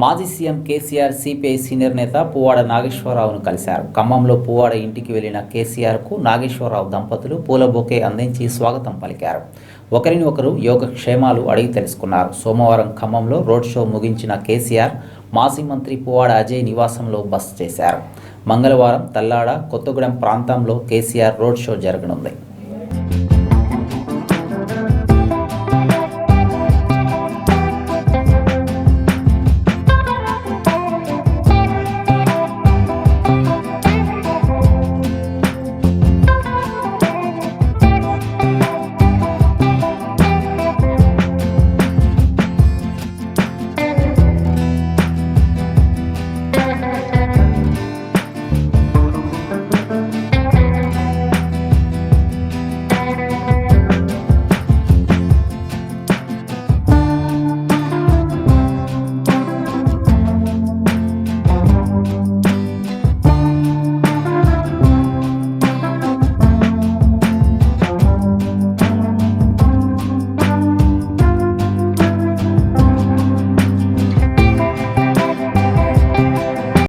మాజీ CM KCR CPI senior నేత పువ్వాడ నాగేశ్వరరావును కలిశారు. ఖమ్మంలో పువ్వాడ ఇంటికి వెళ్ళిన కేసీఆర్కు నాగేశ్వరరావు దంపతులు పూల బొకే అందించి స్వాగతం పలికారు. ఒకరిని ఒకరు యోగక్షేమాలు అడిగి తెలుసుకున్నారు. సోమవారం ఖమ్మంలో రోడ్ షో ముగించిన కేసీఆర్ మాజీ మంత్రి పువ్వాడ అజయ్ నివాసంలో బస చేశారు. మంగళవారం తల్లాడ కొత్తగూడెం ప్రాంతంలో కేసీఆర్ రోడ్ షో జరగనుంది.